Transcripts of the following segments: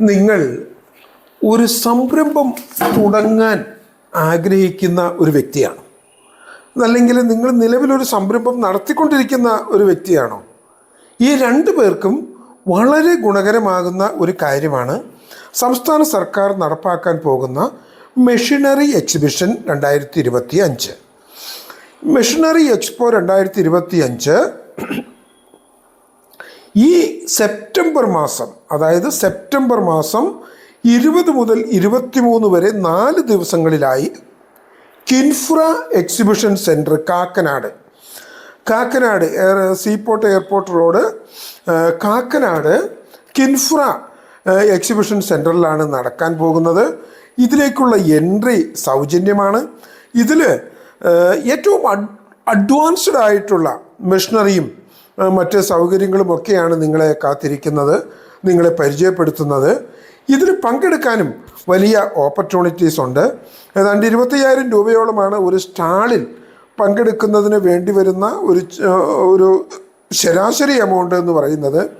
നിങ്ങൾ ഒരു സംരംഭം തുടങ്ങാൻ ആഗ്രഹിക്കുന്ന ഒരു വ്യക്തിയാണ്. അല്ലെങ്കിൽ നിങ്ങൾ നിലവിലൊരു സംരംഭം നടത്തിക്കൊണ്ടിരിക്കുന്ന ഒരു വ്യക്തിയാണോ? ഈ രണ്ടു പേർക്കും വളരെ ഗുണകരമാകുന്ന ഒരു കാര്യമാണ് സംസ്ഥാന സർക്കാർ നടപ്പാക്കാൻ പോകുന്ന മെഷീനറി എക്സിബിഷൻ രണ്ടായിരത്തി ഇരുപത്തി അഞ്ച് മെഷീനറി എക്സ്പോ രണ്ടായിരത്തി ഇരുപത്തി അഞ്ച് ഈ സെപ്റ്റംബർ മാസം അതായത് സെപ്റ്റംബർ മാസം ഇരുപത് മുതൽ ഇരുപത്തിമൂന്ന് വരെ നാല് ദിവസങ്ങളിലായി Kinfra exhibition centre Kakkanad. Kakkanad air seaport airport road Kakkanad Kinfra exhibition സെന്ററിലാണ് നടക്കാൻ പോകുന്നത്. ഇതിലേക്കുള്ള എൻട്രി സൗജന്യമാണ്. ഇതിൽ ഏറ്റവും അഡ്വാൻസ്ഡ് ആയിട്ടുള്ള മെഷീനറിയും മറ്റ് സൗകര്യങ്ങളുമൊക്കെയാണ് നിങ്ങളെ കാത്തിരിക്കുന്നത് നിങ്ങളെ പരിചയപ്പെടുത്തുന്നത്. ഇതിൽ പങ്കെടുക്കാനും വലിയ ഓപ്പർച്യൂണിറ്റീസ് ഉണ്ട്. ഏതാണ്ട് ഇരുപത്തയ്യായിരം രൂപയോളമാണ് ഒരു സ്റ്റാളിൽ പങ്കെടുക്കുന്നതിന് വേണ്ടി വരുന്ന ഒരു ഒരു ശരാശരി എമൗണ്ട് എന്ന് പറയുന്നത്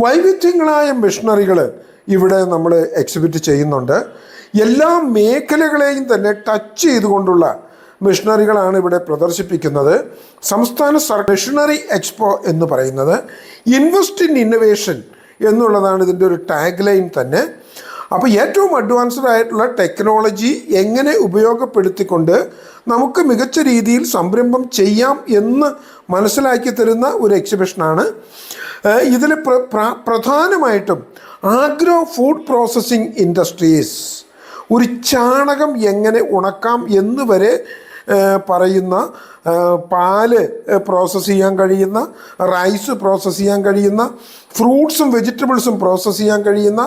വൈവിധ്യങ്ങളായ മെഷീനറികൾ ഇവിടെ നമ്മൾ എക്സിബിറ്റ് ചെയ്യുന്നുണ്ട്. എല്ലാ മേഖലകളെയും തന്നെ ടച്ച് ചെയ്തുകൊണ്ടുള്ള മെഷീനറികളാണ് ഇവിടെ പ്രദർശിപ്പിക്കുന്നത്. സംസ്ഥാന മിഷണറി എക്സ്പോ എന്ന് പറയുന്നത് ഇൻവെസ്റ്റ് ഇൻ ഇന്നൊവേഷൻ എന്നുള്ളതാണ് ഇതിന്റെ ഒരു ടാഗ് ലൈൻ തന്നെ. അപ്പോൾ ഏറ്റവും അഡ്വാൻസ്ഡ് ആയിട്ടുള്ള ടെക്നോളജി എങ്ങനെ ഉപയോഗപ്പെടുത്തിക്കൊണ്ട് നമുക്ക് മികച്ച രീതിയിൽ സംരംഭം ചെയ്യാം എന്ന് മനസ്സിലാക്കി തരുന്ന ഒരു എക്സിബിഷനാണ് ഇതിൽ പ്ര പ്ര- പ്രധാനമായിട്ടും ആഗ്രോ ഫുഡ് പ്രോസസ്സിംഗ് ഇൻഡസ്ട്രീസ് ഒരു ചാണകം എങ്ങനെ ഉണക്കാം എന്ന് വരെ പറയുന്ന പാൽ പ്രോസസ്സ് ചെയ്യാൻ കഴിയുന്ന റൈസ് പ്രോസസ്സ് ചെയ്യാൻ കഴിയുന്ന ഫ്രൂട്ട്സും വെജിറ്റബിൾസും പ്രോസസ്സ് ചെയ്യാൻ കഴിയുന്ന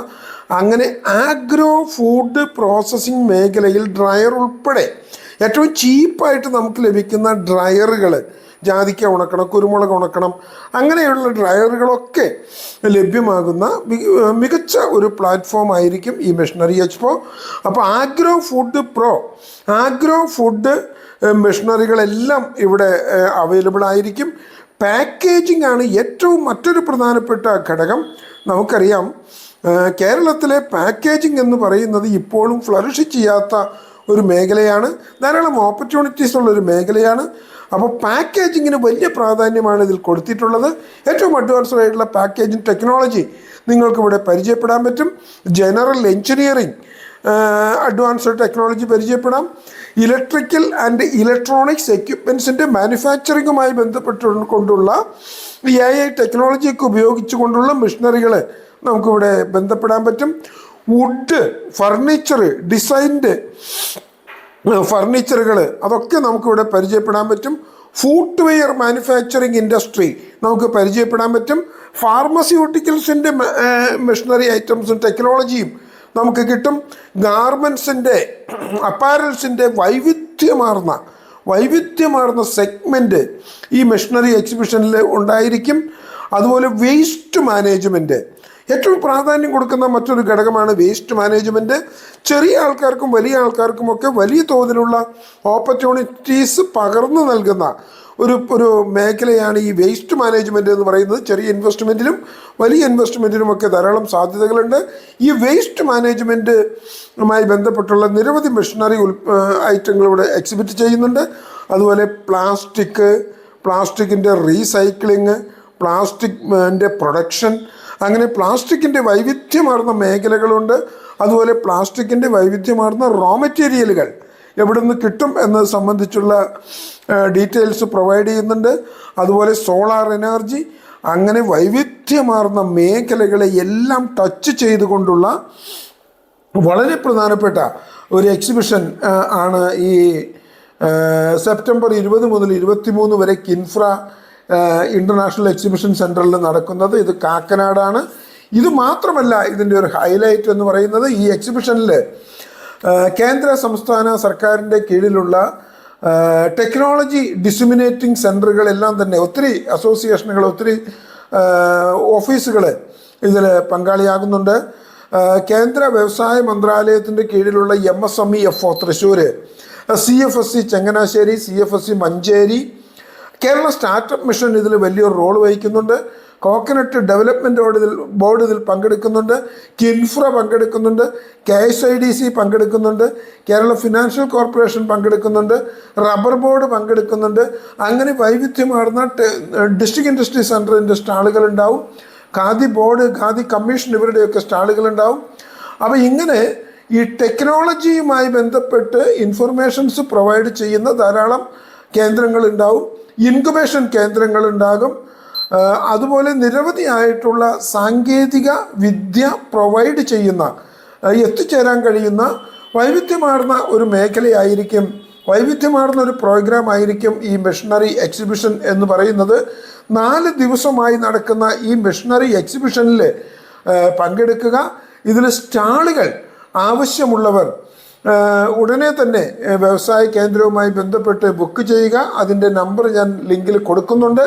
അങ്ങനെ ആഗ്രോ ഫുഡ് പ്രോസസ്സിംഗ് മേഖലയിൽ ഡ്രയർ ഉൾപ്പെടെ ഏറ്റവും ചീപ്പായിട്ട് നമുക്ക് ലഭിക്കുന്ന ഡ്രയറുകൾ ജാതിക്ക ഉണക്കണം കുരുമുളക് ഉണക്കണം അങ്ങനെയുള്ള ഡ്രയറുകളൊക്കെ ലഭ്യമാകുന്ന മികച്ച ഒരു പ്ലാറ്റ്ഫോം ആയിരിക്കും ഈ മെഷീനറി എക്സ്പോ അപ്പോൾ agro food pro agro food മെഷീനറികളെല്ലാം ഇവിടെ അവൈലബിൾ ആയിരിക്കും. പാക്കേജിംഗ് ആണ് ഏറ്റവും മറ്റൊരു പ്രധാനപ്പെട്ട ഘടകം. നമുക്കറിയാം കേരളത്തിലെ പാക്കേജിംഗ് എന്ന് പറയുന്നത് ഇപ്പോഴും ഫ്ലറിഷ് ചെയ്യാത്ത ഒരു മേഖലയാണ്. ധാരാളം ഓപ്പർച്യൂണിറ്റീസ് ഉള്ളൊരു മേഖലയാണ്. അപ്പോൾ പാക്കേജിങ്ങിന് വലിയ പ്രാധാന്യമാണ് ഇതിൽ കൊടുത്തിട്ടുള്ളത്. ഏറ്റവും അഡ്വാൻസ്ഡ് ആയിട്ടുള്ള പാക്കേജിങ് ടെക്നോളജി നിങ്ങൾക്ക് ഇവിടെ പരിചയപ്പെടാൻ പറ്റും. ജനറൽ എഞ്ചിനീയറിംഗ് അഡ്വാൻസ്ഡ് ടെക്നോളജി പരിചയപ്പെടാം. ഇലക്ട്രിക്കൽ ആൻഡ് ഇലക്ട്രോണിക്സ് എക്യുപ്മെൻസിന്റെ മാനുഫാക്ചറിങ്ങുമായി ബന്ധപ്പെട്ട് കൊണ്ടുള്ള എ ഐ ടെക്നോളജിയൊക്കെ ഉപയോഗിച്ചുകൊണ്ടുള്ള മെഷീനറികൾ നമുക്കിവിടെ ബന്ധപ്പെടാൻ പറ്റും. വുഡ് ഫർണിച്ചർ ഡിസൈൻഡ് ഫർണിച്ചറുകൾ അതൊക്കെ നമുക്കിവിടെ പരിചയപ്പെടാൻ പറ്റും. ഫുഡ് വെയർ മാനുഫാക്ചറിങ് ഇൻഡസ്ട്രി നമുക്ക് പരിചയപ്പെടാൻ പറ്റും. ഫാർമസ്യൂട്ടിക്കൽസിന്റെ മെഷീനറി ഐറ്റംസും ടെക്നോളജിയും നമുക്ക് കിട്ടും. ഗാർമെൻസിന്റെ അപ്പാരൽസിന്റെ വൈവിധ്യമാർന്ന വൈവിധ്യമാർന്ന സെഗ്മെന്റ് ഈ മെഷീനറി എക്സിബിഷനിൽ ഉണ്ടായിരിക്കും. അതുപോലെ വേസ്റ്റ് മാനേജ്മെന്റ് ഏറ്റവും പ്രാധാന്യം കൊടുക്കുന്ന മറ്റൊരു ഘടകമാണ് വേസ്റ്റ് മാനേജ്മെന്റ് ചെറിയ ആൾക്കാർക്കും വലിയ ആൾക്കാർക്കും ഒക്കെ വലിയ തോതിലുള്ള ഓപ്പർച്യൂണിറ്റീസ് പകർന്നു നൽകുന്ന ഒരു ഒരു മേഖലയാണ് ഈ വേസ്റ്റ് മാനേജ്മെന്റ് എന്ന് പറയുന്നത്. ചെറിയ ഇൻവെസ്റ്റ്മെന്റിലും വലിയ ഇൻവെസ്റ്റ്മെന്റിലുമൊക്കെ ധാരാളം സാധ്യതകളുണ്ട്. ഈ വേസ്റ്റ് മാനേജ്മെന്റുമായി ബന്ധപ്പെട്ടുള്ള നിരവധി മെഷീനറി ഉൽ ഐറ്റങ്ങൾ ഇവിടെ എക്സിബിറ്റ് ചെയ്യുന്നുണ്ട്. അതുപോലെ പ്ലാസ്റ്റിക് പ്ലാസ്റ്റിക്കിന്റെ റീസൈക്ലിങ് പ്ലാസ്റ്റിക്കിന്റെ പ്രൊഡക്ഷൻ അങ്ങനെ പ്ലാസ്റ്റിക്കിന്റെ വൈവിധ്യമാർന്ന മേഖലകളുണ്ട്. അതുപോലെ പ്ലാസ്റ്റിക്കിന്റെ വൈവിധ്യമാർന്ന റോ മെറ്റീരിയലുകൾ എവിടെ നിന്ന് കിട്ടും എന്നത് സംബന്ധിച്ചുള്ള ഡീറ്റെയിൽസ് പ്രൊവൈഡ് ചെയ്യുന്നുണ്ട്. അതുപോലെ സോളാർ എനർജി അങ്ങനെ വൈവിധ്യമാർന്ന മേഖലകളെ എല്ലാം ടച്ച് ചെയ്തുകൊണ്ടുള്ള വളരെ പ്രധാനപ്പെട്ട ഒരു എക്സിബിഷൻ ആണ് ഈ സെപ്റ്റംബർ ഇരുപത് മുതൽ ഇരുപത്തിമൂന്ന് വരെ കിൻഫ്ര ഇന്റർനാഷണൽ എക്സിബിഷൻ സെന്ററിൽ നടക്കുന്നത്. ഇത് കാക്കനാടാണ്. ഇത് മാത്രമല്ല ഇതിന്റെ ഒരു ഹൈലൈറ്റ് എന്ന് പറയുന്നത് ഈ എക്സിബിഷനിൽ കേന്ദ്ര സംസ്ഥാന സർക്കാരിന്റെ കീഴിലുള്ള ടെക്നോളജി ഡിസിമിനേറ്റിംഗ് സെന്ററുകളെല്ലാം തന്നെ ഒത്തിരി അസോസിയേഷനുകൾ ഒത്തിരി ഓഫീസുകൾ ഇതിൽ പങ്കാളിയാകുന്നുണ്ട്. കേന്ദ്ര വ്യവസായ മന്ത്രാലയത്തിന്റെ കീഴിലുള്ള M S M E F O Thrissur C F S C Changanassery C F S C Manjeri Kerala startup mission ഇതിൽ വലിയൊരു റോൾ വഹിക്കുന്നുണ്ട്. കോക്കനട്ട് ഡെവലപ്മെന്റ് ബോർഡ് ഇതിൽ ബോർഡ് ഇതിൽ പങ്കെടുക്കുന്നുണ്ട്. കിൻഫ്ര പങ്കെടുക്കുന്നുണ്ട്. K S I D C പങ്കെടുക്കുന്നുണ്ട്. കേരള ഫിനാൻഷ്യൽ കോർപ്പറേഷൻ പങ്കെടുക്കുന്നുണ്ട്. Rubber board പങ്കെടുക്കുന്നുണ്ട്. അങ്ങനെ വൈവിധ്യമാർന്ന ഡിസ്ട്രിക്ട് ഇൻഡസ്ട്രി സെന്ററിന്റെ സ്റ്റാളുകളുണ്ടാവും. ഖാദി ബോർഡ് ഖാദി കമ്മീഷൻ ഇവരുടെയൊക്കെ സ്റ്റാളുകളുണ്ടാവും. അപ്പോൾ ഇങ്ങനെ ഈ ടെക്നോളജിയുമായി ബന്ധപ്പെട്ട് ഇൻഫർമേഷൻസ് പ്രൊവൈഡ് ചെയ്യുന്ന ധാരാളം കേന്ദ്രങ്ങളുണ്ടാവും. ഇൻക്യുബേഷൻ കേന്ദ്രങ്ങൾ ഉണ്ടാകും അതുപോലെ നിരവധിയായിട്ടുള്ള സാങ്കേതിക വിദ്യ പ്രൊവൈഡ് ചെയ്യുന്ന എത്തിച്ചേരാൻ കഴിയുന്ന വൈവിധ്യമാർന്ന ഒരു മേഖലയായിരിക്കും വൈവിധ്യമാർന്ന ഒരു പ്രോഗ്രാം ആയിരിക്കും ഈ മിഷണറി എക്സിബിഷൻ എന്ന് പറയുന്നത്. നാല് ദിവസമായി നടക്കുന്ന ഈ മിഷണറി എക്സിബിഷനിൽ പങ്കെടുക്കുക. ഇതിൽ സ്റ്റാളുകൾ ആവശ്യമുള്ളവർ ഉടനെ തന്നെ വ്യവസായ കേന്ദ്രവുമായി ബന്ധപ്പെട്ട് ബുക്ക് ചെയ്യുക. അതിന്റെ നമ്പർ ഞാൻ ലിങ്കിൽ കൊടുക്കുന്നുണ്ട്.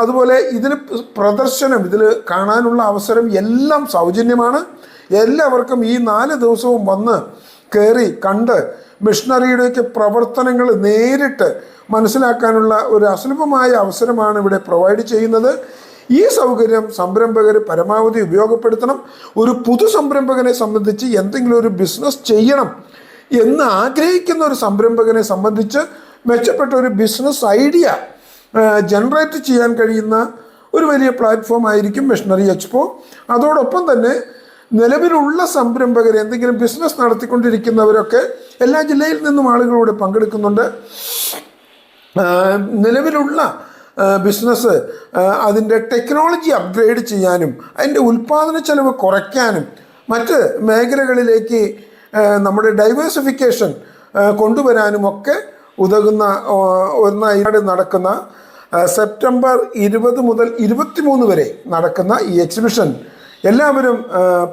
അതുപോലെ ഇതിന് പ്രദർശനം ഇതിൽ കാണാനുള്ള അവസരം എല്ലാം സൗജന്യമാണ്. എല്ലാവർക്കും ഈ നാല് ദിവസവും വന്ന് കയറി കണ്ട് മിഷണറിയുടെയൊക്കെ പ്രവർത്തനങ്ങൾ നേരിട്ട് മനസ്സിലാക്കാനുള്ള ഒരു അസുലഭമായ അവസരമാണ് ഇവിടെ പ്രൊവൈഡ് ചെയ്യുന്നത്. ഈ സൗകര്യം സംരംഭകർ പരമാവധി ഉപയോഗപ്പെടുത്തണം. ഒരു പുതു സംരംഭകനെ സംബന്ധിച്ച് എന്തെങ്കിലും ഒരു ബിസിനസ് ചെയ്യണം എന്ന് ആഗ്രഹിക്കുന്ന ഒരു സംരംഭകനെ സംബന്ധിച്ച് മെച്ചപ്പെട്ട ഒരു ബിസിനസ് ഐഡിയ ജനറേറ്റ് ചെയ്യാൻ കഴിയുന്ന ഒരു വലിയ പ്ലാറ്റ്ഫോം ആയിരിക്കും മിഷണറി എക്സ്പോ അതോടൊപ്പം തന്നെ നിലവിലുള്ള സംരംഭകർ എന്തെങ്കിലും ബിസിനസ് നടത്തിക്കൊണ്ടിരിക്കുന്നവരൊക്കെ എല്ലാ ജില്ലയിൽ നിന്നും ആളുകളോട് പങ്കെടുക്കുന്നുണ്ട്. നിലവിലുള്ള ബിസിനസ് അതിന്റെ ടെക്നോളജി അപ്ഗ്രേഡ് ചെയ്യാനും അതിന്റെ ഉൽപ്പാദന ചെലവ് കുറയ്ക്കാനും മറ്റ് മേഖലകളിലേക്ക് നമ്മുടെ ഡൈവേഴ്സിഫിക്കേഷൻ കൊണ്ടുവരാനും ഒക്കെ ഉതകുന്ന ഒന്നായി നടക്കുന്ന സെപ്റ്റംബർ ഇരുപത് മുതൽ ഇരുപത്തിമൂന്ന് വരെ നടക്കുന്ന ഈ എക്സിബിഷൻ എല്ലാവരും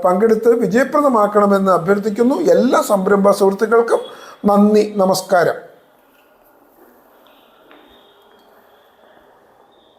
പങ്കെടുത്ത് വിജയപ്രദമാക്കണമെന്ന് അഭ്യർത്ഥിക്കുന്നു. എല്ലാ സംരംഭ സുഹൃത്തുക്കൾക്കും നന്ദി നമസ്കാരം.